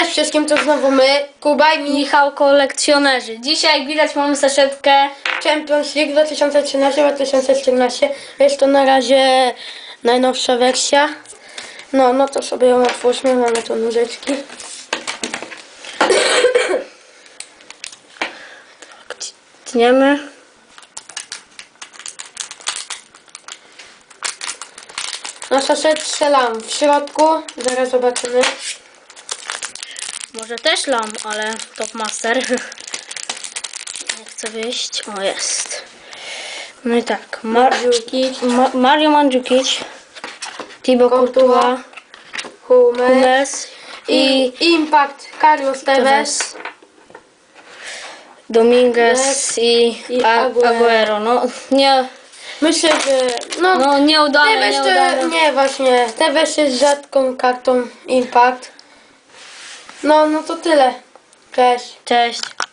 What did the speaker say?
Cześć wszystkim, to znowu my, Kuba i Michał. Kolekcjonerzy. Dzisiaj widać mamy saszetkę. Champions League 2013-2014. Jest to na razie najnowsza wersja. No, no to sobie ją otwórzmy, mamy tu nóżeczki. Tniemy. Na saszetce strzelam w środku, zaraz zobaczymy. Może też lam, ale Top Master. Nie chcę wyjść. O, jest. No i tak. Mar Mandzukic, Ma Mario Mandzukic. Thibaut Courtois. Hummels Hummels. i Impact Carlos Tevez. Dominguez i, i Aguero. Aguero. No nie, Myślę, że no, no nieudane, nieudane. nie właśnie, Tevez jest rzadką kartą Impact. No, no to tyle. Cześć. Cześć.